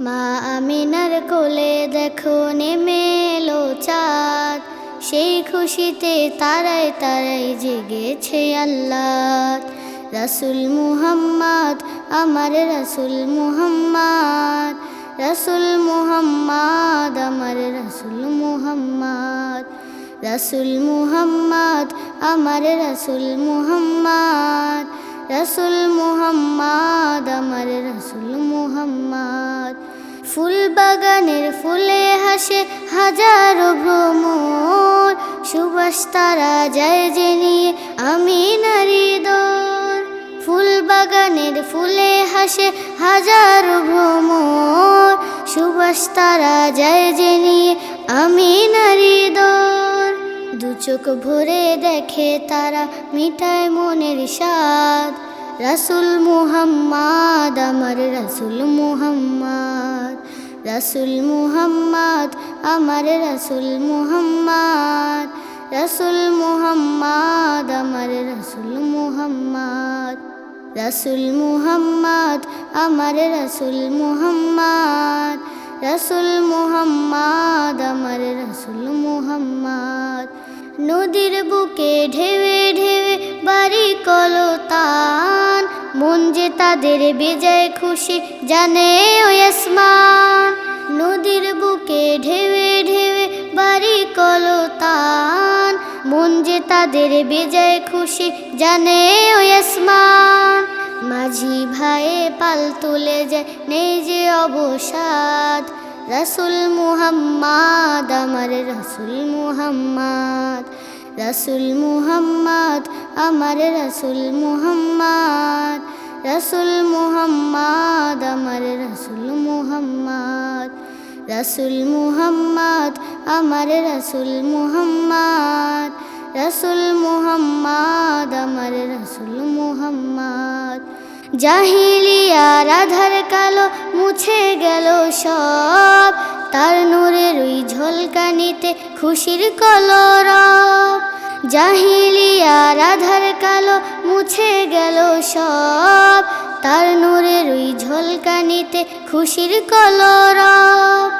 মা আমিনার কোলে দেখো নেমে এলো চাঁদ। সেই খুশিতে তারাই তারাই জেগেছে আল্লাহ রাসুল মুহাম্মদ, আমার রাসুল মুহাম্মদ। রাসুল মুহাম্মদ, আমার রাসুল মুহাম্মদ। রাসুল মুহাম্মদ, আমার রাসুল মুহাম্মদ। রাসুল মুহাম্মদ, আমার রাসুল ফুল বাগানের ফুলে হাসে হাজারো ভ্রমর। সুবাস তারা যায় যে নিয়ে আমি নারী দর। ফুল বাগানের ফুলে হাসে হাজারো ভ্রমর। সুবাস তারা যায় যে নিয়ে আমি নারী দর। দু চোখ ভরে দেখে তারা মিঠায় মনের স্বাদ। রাসুল মুহাম্মদ, আমার রাসুল মুহাম্মদ। রাসুল মুহাম্মদ, আমার রাসুল মুহাম্মদ। রসুল মুহাম্মদ, আমার রাসুল মুহাম্মদ। রসুল মুহাম্মদ, আমার রসুল মুহাম্মদ। রসুল মুহাম্মদ, আমার রাসুল মুহাম্মদ। নদীর বুকে ঢেবে ঢেবে বাড়ি কলতান মন যে তাদের বেজায় খুশি জানে ওই নদীর বুকে ঢেবে ঢেবে বাড়ি কলতান। মন যে তাদের বেজায় খুশি জানে ওই মাঝি ভাইয়ে পাল তুলে যায় নেই যে অবসাদ। রসুল মুহাম্মদ, আমার রাসুল মুহাম্মদ। রাসুল মুহাম্মদ আমার রাসুল মুহাম্মদ রাসুল মুহাম্মদ, আমার রাসুল মুহাম্মদ রাসুল মুহাম্মদ, আমার রাসুল মুহাম্মদ রাসুল মুহাম্মদ, আমার রাসুল মুহাম্মদ। জাহিলিয়ার আধার কালো মুছে গেল সব, তার নূরের ওই ঝলকানিতে খুশির কলরব। জাহিলিয়ার আধার কালো মুছে গেল সব। তার নূরের ওই ঝলকানিতে খুশির কলরব।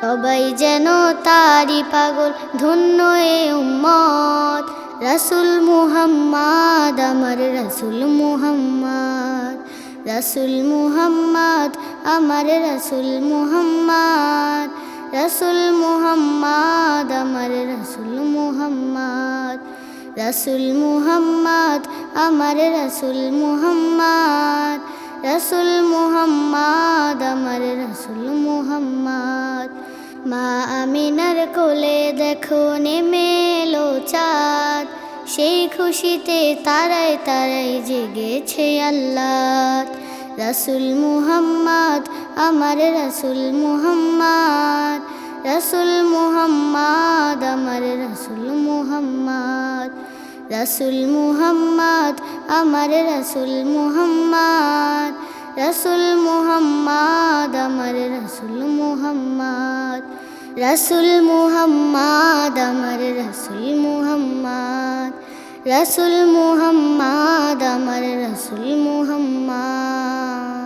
সবাই যেন তারি পাগল ধন্য এ উম্মত। রাসুল মুহাম্মদ, আমার রাসুল মুহাম্মদ। রাসুল মুহাম্মদ, আমার রাসুল মুহাম্মদ। রাসুল মুহাম্মদ রাসুল মুহাম্মদ, আমার রাসুল মুহাম্মদ, রসুল মুহাম্মদ, আমার রাসুল মুহাম্মদ। মা আমিনার কোলে দেখো নেমে এলো চাঁদ, সেই খুশিতে তারাই তারাই জেগেছে আল্লাহ রসুল মুহাম্মদ, আমার রাসুল মুহাম্মদ, রসুল মুহাম্মদ রাসুল মুহাম্মদ, আমার রাসুল মুহাম্মদ রাসুল মুহাম্মদ, আমার রাসুল মুহাম্মদ রাসুল মুহাম্মদ, আমার রাসুল মুহাম্মদ রাসুল মুহাম্মদ, আমার রাসুল মুহাম্মদ।